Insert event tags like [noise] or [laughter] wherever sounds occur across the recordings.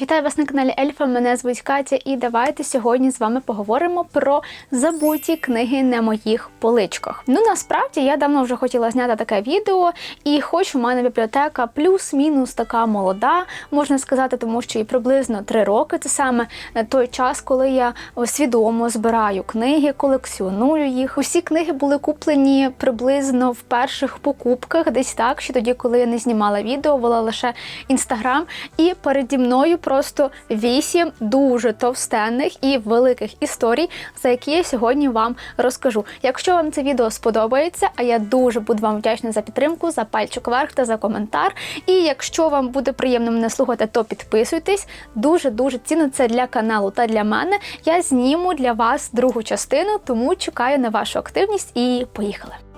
Вітаю вас на каналі Ельфа. Мене звуть Катя, і давайте сьогодні з вами поговоримо про забуті книги на моїх поличках. Ну насправді я давно вже хотіла зняти таке відео, і хоч у мене бібліотека плюс-мінус така молода, можна сказати, тому що і приблизно три роки це саме той час, коли я свідомо збираю книги, колекціоную їх. Усі книги були куплені приблизно в перших покупках, десь так, ще тоді, коли я не знімала відео, вела лише інстаграм, і переді мною просто вісім дуже товстенних і великих історій, за які я сьогодні вам розкажу. Якщо вам це відео сподобається, а я дуже буду вам вдячна за підтримку, за пальчик вверх та за коментар. І якщо вам буде приємно мене слухати, то підписуйтесь. Дуже дуже цінно це для каналу та для мене. Я зніму для вас другу частину, тому чекаю на вашу активність і поїхали.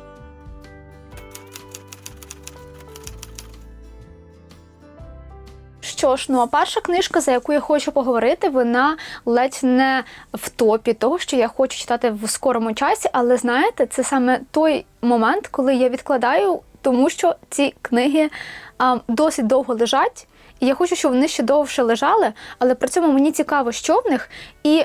Що ж, ну а перша книжка, за яку я хочу поговорити, вона ледь не в топі того, що я хочу читати в скорому часі, але знаєте, це саме той момент, коли я відкладаю, тому що ці книги а, досить довго лежать, і я хочу, щоб вони ще довше лежали, але при цьому мені цікаво, що в них. І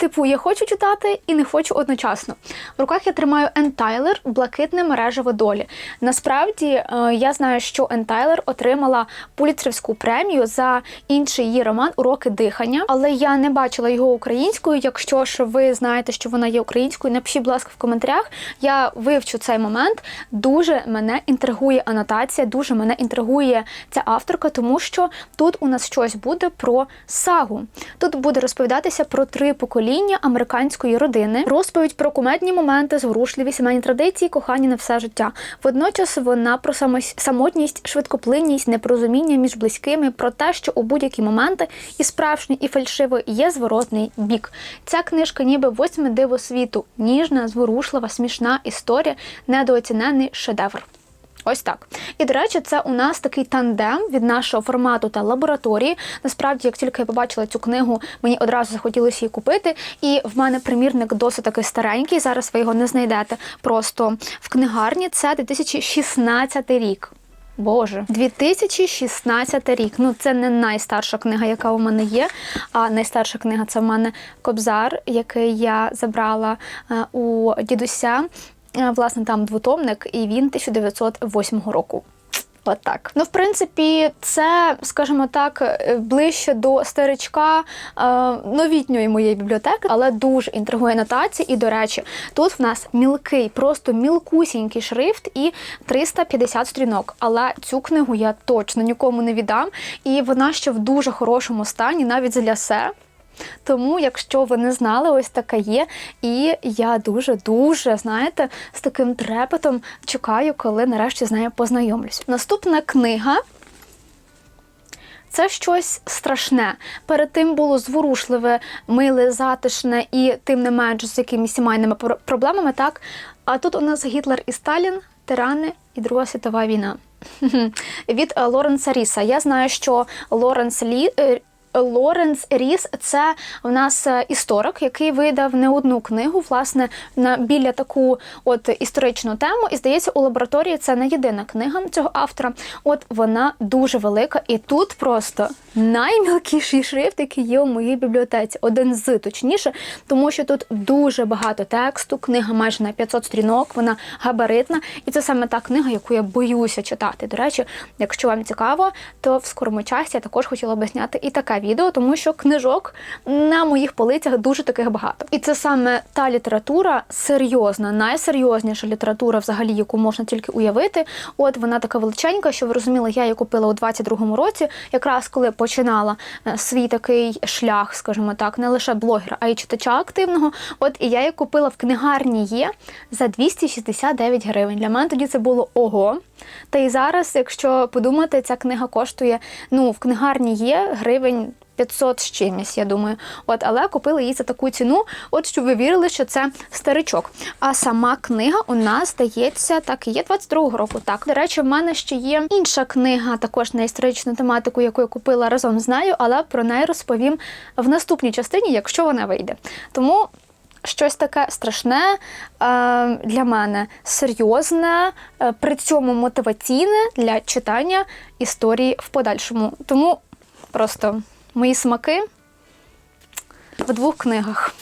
Типу, я хочу читати і не хочу одночасно. В руках я тримаю Ен Тайлер Блакитне мережево долі. Насправді е, я знаю, що Ен отримала Пуліцерівську премію за інший її роман Уроки дихання, але я не бачила його українською. Якщо ж ви знаєте, що вона є українською, напишіть, будь ласка, в коментарях. Я вивчу цей момент. Дуже мене інтригує анотація, дуже мене інтригує ця авторка, тому що тут у нас щось буде про сагу. Тут буде розповідатися про три покоління покоління американської родини, розповідь про кумедні моменти, зворушливі сімейні традиції, кохання на все життя. Водночас вона про самотність, швидкоплинність, непорозуміння між близькими, про те, що у будь-які моменти і справжній, і фальшивий є зворотний бік. Ця книжка, ніби восьме диво світу, ніжна, зворушлива, смішна історія, недооцінений шедевр. Ось так. І, до речі, це у нас такий тандем від нашого формату та лабораторії. Насправді, як тільки я побачила цю книгу, мені одразу захотілося її купити. І в мене примірник досить такий старенький. Зараз ви його не знайдете просто в книгарні. Це 2016 рік. Боже, 2016 рік. Ну, це не найстарша книга, яка у мене є. А найстарша книга це в мене Кобзар, який я забрала е, у дідуся. Е, власне, там двотомник, і він 1908 року. От так. Ну, в принципі, це, скажімо так, е, ближче до старичка е, новітньої моєї бібліотеки, але дуже інтригує нотації. І, до речі, тут в нас мілкий, просто мілкусінький шрифт і 350 сторінок. Але цю книгу я точно нікому не віддам. І вона ще в дуже хорошому стані, навіть для себе. Тому, якщо ви не знали, ось така є. І я дуже-дуже, знаєте, з таким трепетом чекаю, коли нарешті з нею познайомлюсь. Наступна книга. Це щось страшне. Перед тим було зворушливе, миле, затишне і тим не менш з якимись сімейними проблемами. Так, а тут у нас Гітлер і Сталін, тирани і Друга світова війна. [laughs] Від е, Лоренса Ріса. Я знаю, що Лоренс Лі е, Лоренс Ріс це в нас е, історик, який видав не одну книгу, власне, на біля таку от історичну тему. І здається, у лабораторії це не єдина книга цього автора. От вона дуже велика, і тут просто наймілкіший шрифт, який є у моїй бібліотеці. Один з точніше, тому що тут дуже багато тексту. Книга майже на 500 сторінок, вона габаритна, і це саме та книга, яку я боюся читати. До речі, якщо вам цікаво, то в скорому часі я також хотіла би зняти і таке відео, тому що книжок на моїх полицях дуже таких багато. І це саме та література серйозна, найсерйозніша література, взагалі, яку можна тільки уявити. От вона така величенька, що ви розуміли, я її купила у 22-му році, якраз коли починала е, свій такий шлях, скажімо так, не лише блогера, а й читача активного. От і я її купила в книгарні є за 269 гривень. Для мене тоді це було ого. Та й зараз, якщо подумати, ця книга коштує ну в книгарні є гривень 500 з чимось, я думаю. От, але купили її за таку ціну, от щоб ви вірили, що це старичок. А сама книга у нас здається, так і є 22-го року. Так, до речі, в мене ще є інша книга, також на історичну тематику, яку я купила разом з нею, але про неї розповім в наступній частині, якщо вона вийде. Тому. Щось таке страшне е, для мене серйозне, е, при цьому мотиваційне для читання історії в подальшому. Тому просто мої смаки в двох книгах.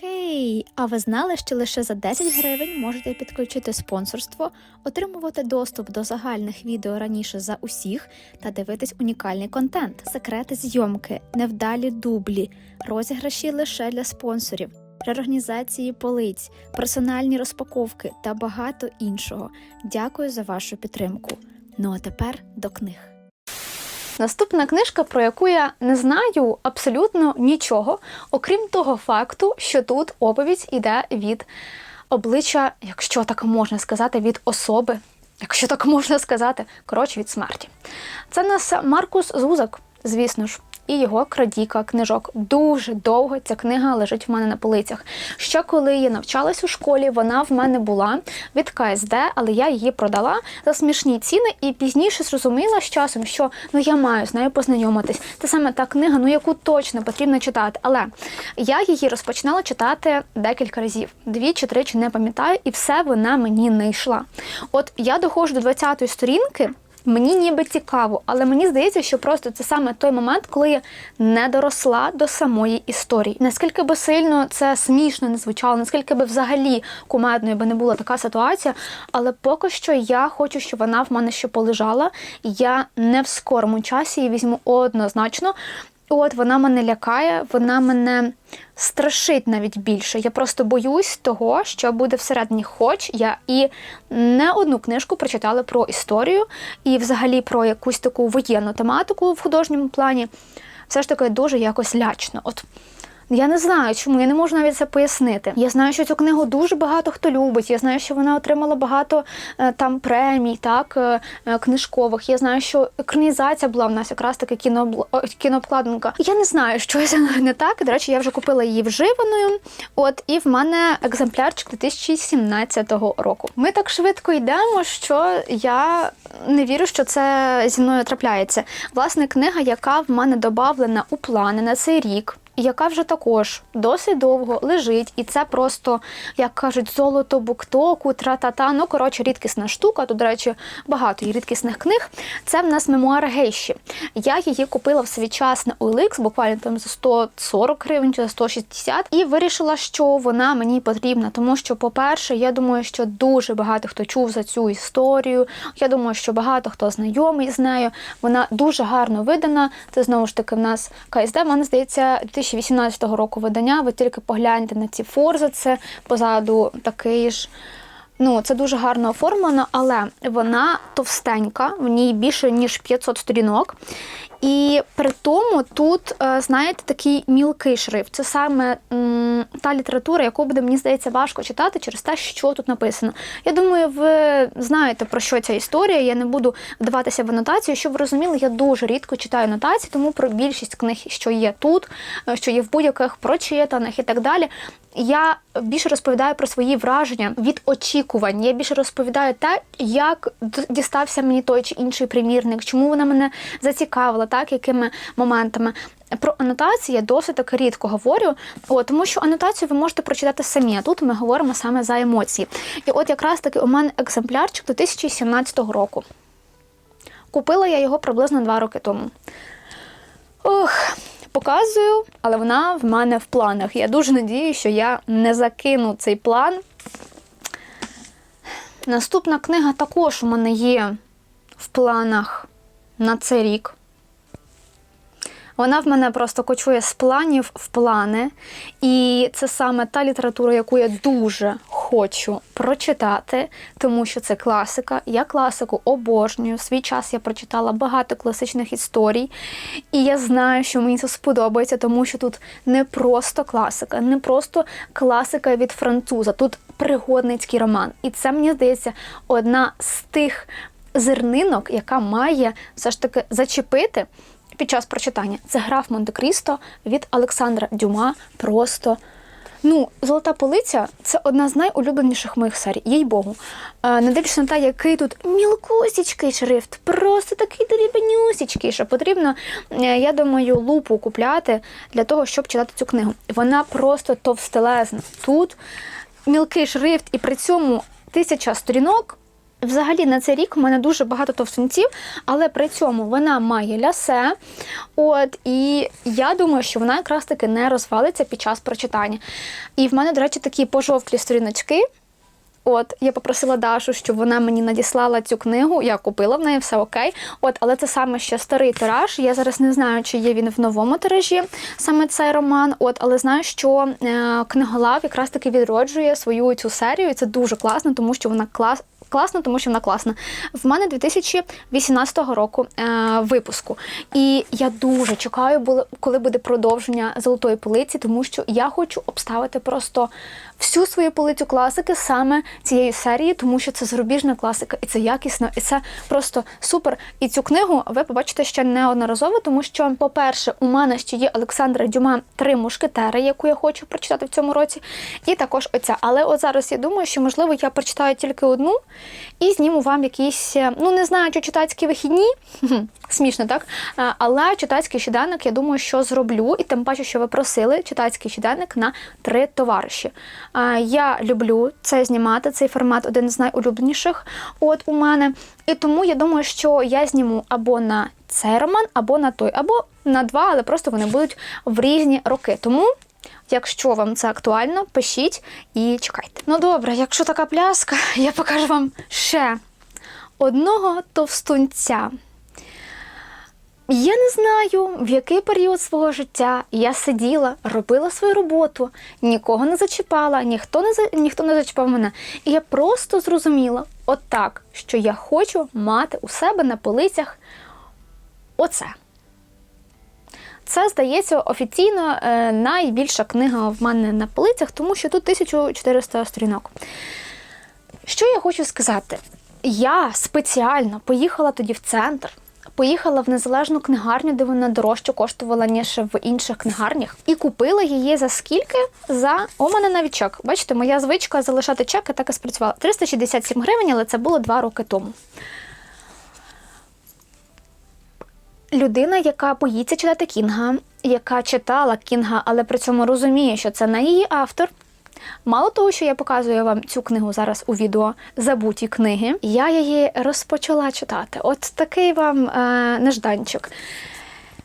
Хей, а ви знали, що лише за 10 гривень можете підключити спонсорство, отримувати доступ до загальних відео раніше за усіх та дивитись унікальний контент, секрети зйомки, невдалі дублі, розіграші лише для спонсорів, реорганізації полиць, персональні розпаковки та багато іншого. Дякую за вашу підтримку. Ну а тепер до книг. Наступна книжка, про яку я не знаю абсолютно нічого, окрім того факту, що тут оповідь іде від обличчя, якщо так можна сказати, від особи, якщо так можна сказати, коротше, від смерті. Це нас Маркус Зузак, звісно ж. І його крадіка книжок. Дуже довго ця книга лежить в мене на полицях. Ще коли я навчалась у школі, вона в мене була від КСД, але я її продала за смішні ціни і пізніше зрозуміла з часом, що ну я маю з нею познайомитись. Це саме та книга, ну яку точно потрібно читати. Але я її розпочинала читати декілька разів, дві чи три, чи не пам'ятаю, і все вона мені не йшла. От я доходжу до 20-ї сторінки. Мені ніби цікаво, але мені здається, що просто це саме той момент, коли я не доросла до самої історії. Наскільки би сильно це смішно не звучало, наскільки би взагалі кумедною би не була така ситуація, але поки що я хочу, щоб вона в мене ще полежала. Я не в скорому часі її візьму однозначно. От вона мене лякає, вона мене страшить навіть більше. Я просто боюсь того, що буде всередині, хоч я і не одну книжку прочитала про історію і взагалі про якусь таку воєнну тематику в художньому плані. Все ж таки дуже якось лячно. От я не знаю, чому я не можу навіть це пояснити. Я знаю, що цю книгу дуже багато хто любить. Я знаю, що вона отримала багато е, там премій, так е, е, книжкових. Я знаю, що екранізація була в нас якраз таки кіно, кінообкладинка. Я не знаю, що це [laughs] не так. До речі, я вже купила її вживаною. От і в мене екземплярчик 2017 року. Ми так швидко йдемо, що я не вірю, що це зі мною трапляється. Власне, книга, яка в мене додавлена у плани на цей рік яка вже також досить довго лежить, і це просто, як кажуть, золото буктоку, тра-та-та. Ну, коротше, рідкісна штука. Тут, до речі, багато є рідкісних книг. Це в нас мемуар Гейші. Я її купила в свій час на OLX, буквально там за 140 гривень чи за 160, і вирішила, що вона мені потрібна, тому що, по-перше, я думаю, що дуже багато хто чув за цю історію. Я думаю, що багато хто знайомий з нею. Вона дуже гарно видана. Це знову ж таки в нас КСД, мене здається, 2018 року видання. Ви тільки погляньте на ці форзи, це позаду такий ж. Ну, це дуже гарно оформлено, але вона товстенька, в ній більше ніж 500 сторінок. І при тому тут, е, знаєте, такий мілкий шрифт. Це саме та література, яку буде, мені здається, важко читати через те, що тут написано. Я думаю, ви знаєте, про що ця історія. Я не буду вдаватися в анотацію. Щоб ви розуміли, я дуже рідко читаю анотації, тому про більшість книг, що є тут, е, що є в будь-яких прочитаних і так далі. Я більше розповідаю про свої враження від очікувань. Я більше розповідаю те, як дістався мені той чи інший примірник, чому вона мене зацікавила, так якими моментами. Про анотації я досить таки рідко говорю, о, тому що анотацію ви можете прочитати самі. а Тут ми говоримо саме за емоції. І от якраз таки у мене екземплярчик 2017 року. Купила я його приблизно два роки тому. Ох, показую, але вона в мене в планах. Я дуже надію, що я не закину цей план. Наступна книга також у мене є в планах на цей рік. Вона в мене просто кочує з планів в плани. І це саме та література, яку я дуже хочу прочитати, тому що це класика. Я класику обожнюю. В свій час я прочитала багато класичних історій. І я знаю, що мені це сподобається, тому що тут не просто класика, не просто класика від француза, тут пригодницький роман. І це, мені здається, одна з тих зернинок, яка має все ж таки зачепити під час прочитання. Це граф Монте-Крісто від Олександра Дюма. Просто. Ну, золота полиця це одна з найулюбленіших моїх серій, їй Богу. Е, не дивлячись на те, який тут мілкусічкий шрифт, просто такий дрібнюсічкий, що потрібно, е, я думаю, лупу купляти для того, щоб читати цю книгу. Вона просто товстелезна. Тут мілкий шрифт, і при цьому тисяча сторінок Взагалі на цей рік у мене дуже багато товстунців, але при цьому вона має лясе. От, і я думаю, що вона якраз таки не розвалиться під час прочитання. І в мене, до речі, такі пожовклі сторіночки. От, я попросила Дашу, щоб вона мені надіслала цю книгу. Я купила в неї все окей. От, але це саме ще старий тираж. Я зараз не знаю, чи є він в новому тиражі, саме цей роман. От, але знаю, що е, книголав якраз таки відроджує свою цю серію. І це дуже класно, тому що вона клас. Класно, тому що вона класна. В мене 2018 року е, випуску. І я дуже чекаю, коли буде продовження золотої полиці, тому що я хочу обставити просто всю свою полицю класики саме цієї серії, тому що це зарубіжна класика, і це якісно, і це просто супер. І цю книгу ви побачите ще неодноразово, тому що, по-перше, у мене ще є Олександра Дюма три мушкетери, яку я хочу прочитати в цьому році, і також оця. Але от зараз я думаю, що можливо я прочитаю тільки одну і зніму вам якісь, е, ну не знаю, чи читацькі вихідні. [laughs] Смішно, так? Е, Але читацький щоденник, я думаю, що зроблю, і тим паче, що ви просили читацький щоденник на три товариші. Е, Я люблю це знімати, цей формат один з найулюбленіших от у мене. І тому я думаю, що я зніму або на цей роман, або на той, або на два, але просто вони будуть в різні роки. Тому. Якщо вам це актуально, пишіть і чекайте. Ну добре, якщо така пляска, [laughs] я покажу вам ще одного товстунця. Я не знаю, в який період свого життя я сиділа, робила свою роботу, нікого не зачіпала, ніхто не за- ніхто не зачіпав мене. І я просто зрозуміла, отак, що я хочу мати у себе на полицях оце. Це, здається, офіційно е, найбільша книга в мене на полицях, тому що тут 1400 сторінок. Що я хочу сказати? Я спеціально поїхала тоді в центр, поїхала в незалежну книгарню, де вона дорожче коштувала, ніж в інших книгарнях, і купила її за скільки? За у мене навіть чек. Бачите, моя звичка залишати чеки так і спрацювала. 367 гривень, але це було два роки тому. Людина, яка боїться читати Кінга, яка читала Кінга, але при цьому розуміє, що це не її автор. Мало того, що я показую вам цю книгу зараз у відео Забуті книги, я її розпочала читати. От такий вам е, нежданчик.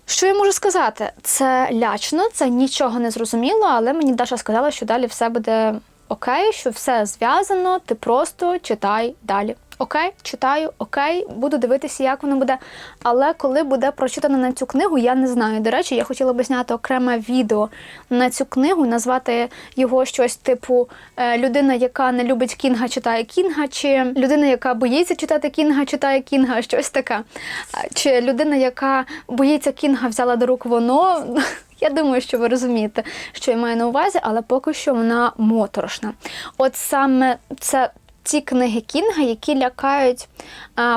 Що я можу сказати? Це лячно, це нічого не зрозуміло, але мені Даша сказала, що далі все буде окей, що все зв'язано, ти просто читай далі. Окей, читаю, окей, буду дивитися, як воно буде. Але коли буде прочитано на цю книгу, я не знаю. До речі, я хотіла би зняти окреме відео на цю книгу, назвати його щось типу е, людина, яка не любить Кінга, читає Кінга, чи людина, яка боїться читати Кінга, читає Кінга, [laughs] щось таке. Чи людина, яка боїться Кінга, взяла до рук воно. [laughs] Я думаю, що ви розумієте, що я маю на увазі, але поки що вона моторошна. От саме це ті книги Кінга, які лякають,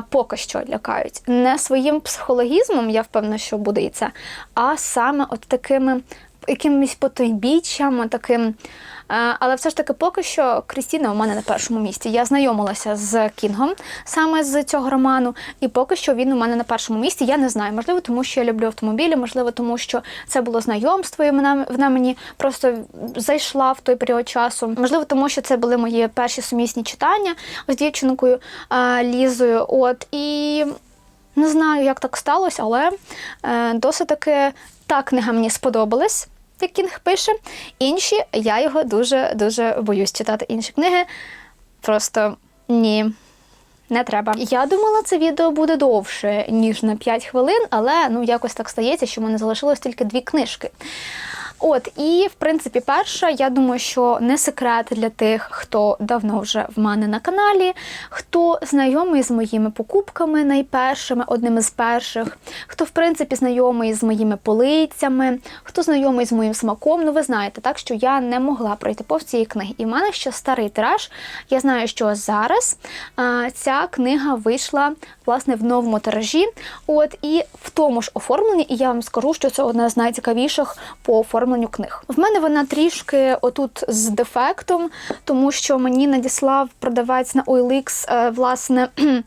поки що лякають не своїм психологізмом, я впевнена, що буде і це, а саме от такими якимись потойбіччям, таким. Е, Але все ж таки, поки що Крістіна у мене на першому місці. Я знайомилася з Кінгом саме з цього роману, і поки що він у мене на першому місці. Я не знаю, можливо, тому що я люблю автомобілі, можливо, тому що це було знайомство, і вона, вона мені просто зайшла в той період часу. Можливо, тому що це були мої перші сумісні читання з дівчинкою е, Лізою. От і не знаю, як так сталося, але е, досить таки та книга мені сподобалась. Як Кінг пише, інші я його дуже дуже боюсь читати інші книги. Просто ні, не треба. Я думала, це відео буде довше, ніж на 5 хвилин, але ну якось так стається, що в мене залишилось тільки дві книжки. От, і в принципі, перша, я думаю, що не секрет для тих, хто давно вже в мене на каналі, хто знайомий з моїми покупками найпершими, одними з перших, хто, в принципі, знайомий з моїми полицями, хто знайомий з моїм смаком. Ну, ви знаєте, так що я не могла пройти повз цієї книги. І в мене ще старий тираж. Я знаю, що зараз а, ця книга вийшла власне в новому тиражі. От і в тому ж оформленні, і я вам скажу, що це одна з найцікавіших по оформленню книг. В мене вона трішки отут з дефектом, тому що мені надіслав продавець на OLX, е, власне. [clears throat]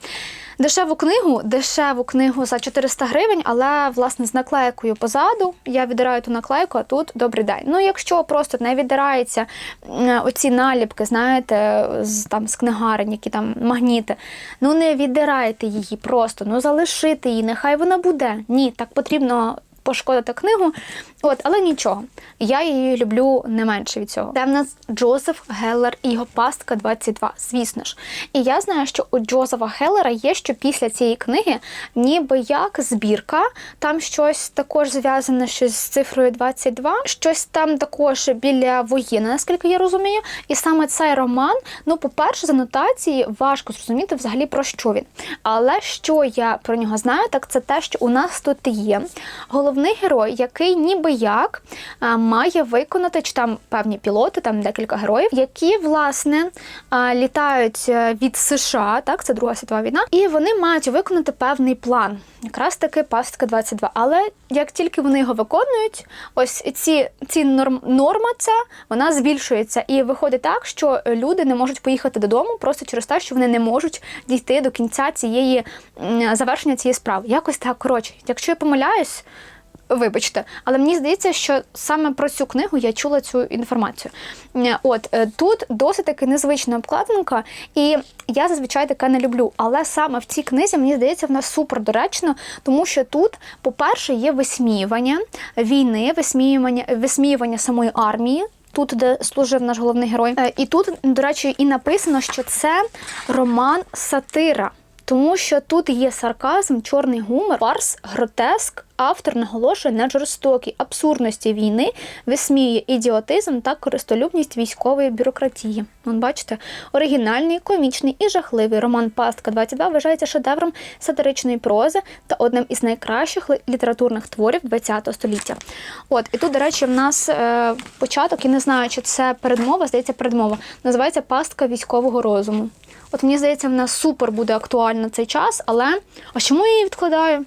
Дешеву книгу, дешеву книгу за 400 гривень, але власне з наклейкою позаду. Я віддираю ту наклейку, а тут добрий день. Ну, якщо просто не віддирається оці наліпки, знаєте, з там з книгарень, які там магніти. Ну не віддирайте її просто, ну залишити її, нехай вона буде. Ні, так потрібно. Пошкодити книгу, от, але нічого. Я її люблю не менше від цього. Це в нас Джозеф Геллер і його пастка 22, звісно ж. І я знаю, що у Джозефа Геллера є, що після цієї книги, ніби як збірка, там щось також зв'язане щось з цифрою 22, щось там також біля воєнна, наскільки я розумію. І саме цей роман, ну, по-перше, з анотації важко зрозуміти взагалі про що він. Але що я про нього знаю, так це те, що у нас тут є головний герой, який ніби як має виконати, чи там певні пілоти, там декілька героїв, які власне літають е, від США, так це Друга світова війна, і вони мають виконати певний план. Якраз таки пастка 22. Але як тільки вони його виконують, ось ці, ці норм, норма ця вона збільшується. І виходить так, що люди не можуть поїхати додому просто через те, що вони не можуть дійти до кінця цієї завершення цієї справи. Якось так коротше. Якщо я помиляюсь. Вибачте, але мені здається, що саме про цю книгу я чула цю інформацію. Е, От е, тут досить таки незвична обкладинка, і я зазвичай таке не люблю. Але саме в цій книзі мені здається, вона супер доречно, тому що тут, по-перше, є висміювання війни, висміювання, висміювання самої армії. Тут, де служив наш головний герой, Е, і тут, до речі, і написано, що це роман сатира. Тому що тут є сарказм, чорний гумор, фарс, гротеск. Автор наголошує на жорстокій абсурдності війни, висміює ідіотизм та користолюбність військової бюрократії. От бачите, оригінальний, комічний і жахливий роман Пастка 22 вважається шедевром сатиричної прози та одним із найкращих літературних творів ХХ століття. От і тут, до речі, в нас е, початок, я не знаю, чи це передмова, здається, передмова. Називається Пастка військового розуму. От мені здається, вона супер буде актуальна цей час, але а чому я її відкладаю?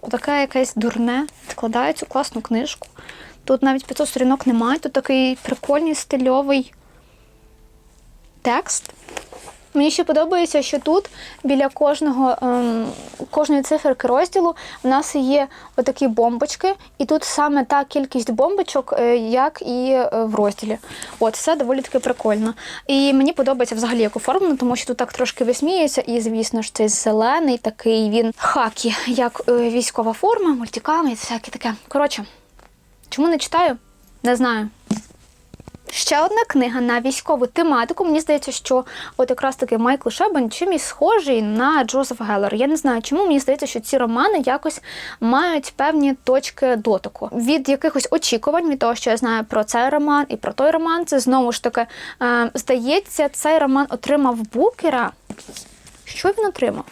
Отаке якесь дурне. Відкладаю цю класну книжку. Тут навіть 500 сторінок немає, тут такий прикольний стильовий текст. Мені ще подобається, що тут біля кожного, ем, кожної циферки розділу в нас є отакі бомбочки, і тут саме та кількість бомбочок, е, як і е, в розділі. От, все доволі таки прикольно. І мені подобається взагалі як оформлено, тому що тут так трошки висміється, і, звісно ж, цей зелений такий він хакі, як е, військова форма, мультиками і всяке таке. Коротше, чому не читаю? Не знаю. Ще одна книга на військову тематику. Мені здається, що от якраз таки Майкл Шебан чимось схожий на Джозеф Геллер. Я не знаю, чому мені здається, що ці романи якось мають певні точки дотику. Від якихось очікувань, від того, що я знаю про цей роман і про той роман, це знову ж таки е, здається, цей роман отримав букера. Що він отримав?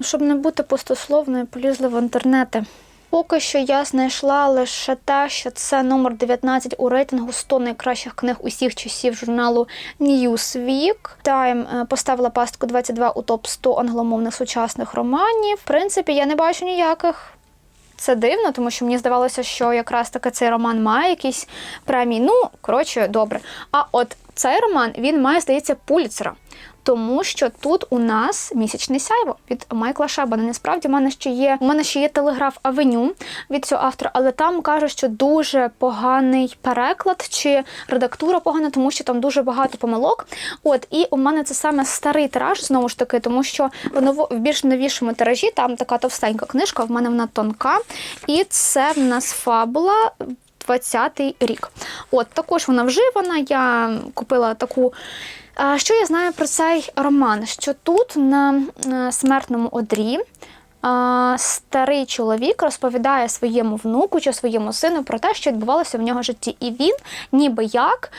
Щоб не бути пустословною, полізли в інтернети. Поки що я знайшла лише те, що це номер 19 у рейтингу 100 найкращих книг усіх часів журналу Newsweek. Time е, поставила пастку 22 у топ 100 англомовних сучасних романів. В принципі, я не бачу ніяких. Це дивно, тому що мені здавалося, що якраз таки цей роман має якісь премії. Ну, коротше, добре. А от цей роман він має, здається, пуліцера. Тому що тут у нас місячне сяйво від Майкла Шебана. Насправді, в мене ще є у мене ще є телеграф Авеню від цього автора, але там кажуть, що дуже поганий переклад чи редактура погана, тому що там дуже багато помилок. От і у мене це саме старий тираж, знову ж таки, тому що в ново в більш новішому тиражі там така товстенька книжка. В мене вона тонка, і це в нас фабула. 20-й рік. От також вона вживана. Я купила таку. Що я знаю про цей роман? Що тут на е, смертному одрі старий чоловік розповідає своєму внуку чи своєму сину про те, що відбувалося в нього житті, і він ніби як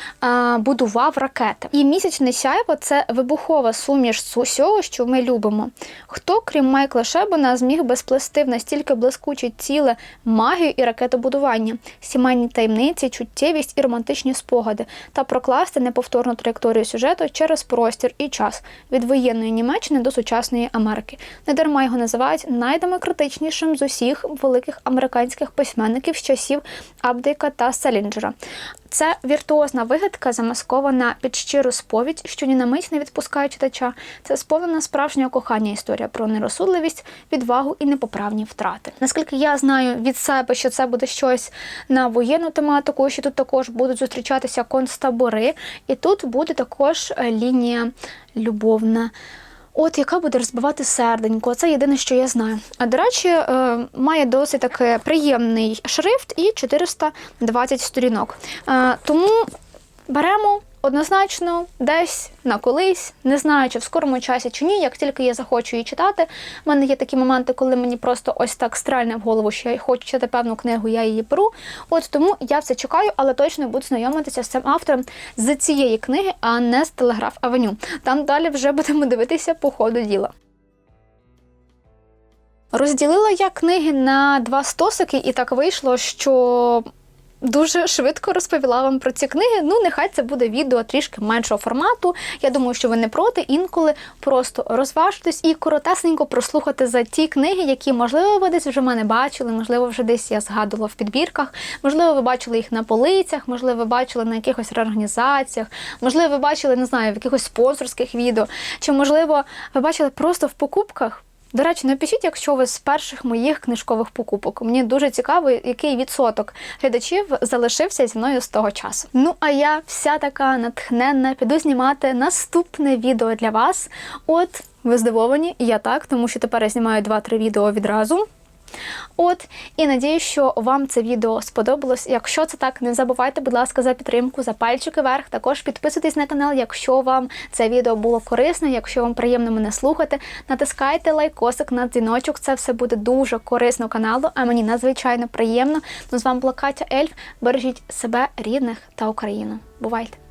будував ракети. І місячне сяйво це вибухова суміш з усього, що ми любимо. Хто, крім Майкла Шебана, зміг би сплести в настільки блискуче ціле магію і ракетобудування, сімейні таємниці, чуттєвість і романтичні спогади, та прокласти неповторну траєкторію сюжету через простір і час від воєнної Німеччини до сучасної Америки. Недарма його називають найдемократичнішим з усіх великих американських письменників з часів Абдейка та Селінджера. Це віртуозна вигадка, замаскована під щиру сповідь, що ні на мить не відпускає читача. Це сповнена справжнього кохання історія про нерозсудливість, відвагу і непоправні втрати. Наскільки я знаю від себе, що це буде щось на воєнну тематику, що тут також будуть зустрічатися концтабори, і тут буде також е, лінія любовна. От яка буде розбивати серденько, це єдине, що я знаю. А до речі, е, має досить таки приємний шрифт і 420 сторінок. Е, Тому беремо однозначно десь на колись, не знаю, чи в скорому часі чи ні. Як тільки я захочу її читати, в мене є такі моменти, коли мені просто ось так стрельне в голову, що я хочу читати певну книгу, я її беру. От тому я все чекаю, але точно буду знайомитися з цим автором з цієї книги, а не з Телеграф Авеню. Там далі вже будемо дивитися по ходу діла. Розділила я книги на два стосики, і так вийшло, що дуже швидко розповіла вам про ці книги. Ну, нехай це буде відео трішки меншого формату. Я думаю, що ви не проти інколи просто розважитись і коротесенько прослухати за ті книги, які, можливо, ви десь вже мене бачили, можливо, вже десь я згадувала в підбірках, можливо, ви бачили їх на полицях, можливо, ви бачили на якихось реорганізаціях, можливо, ви бачили, не знаю, в якихось спонсорських відео, чи, можливо, ви бачили просто в покупках. До речі, напишіть, якщо ви з перших моїх книжкових покупок. Мені дуже цікаво, який відсоток глядачів залишився зі мною з того часу. Ну а я вся така натхненна, піду знімати наступне відео для вас. От ви здивовані, я так, тому що тепер я знімаю 2-3 відео відразу. От, і надію, що вам це відео сподобалось. Якщо це так, не забувайте, будь ласка, за підтримку, за пальчики вверх. Також підписуйтесь на канал, якщо вам це відео було корисне, якщо вам приємно мене слухати. Натискайте лайкосик на дзвіночок. Це все буде дуже корисно каналу, а мені надзвичайно приємно. Ну, з вами була Катя Ельф. Бережіть себе, рідних та Україну. Бувайте!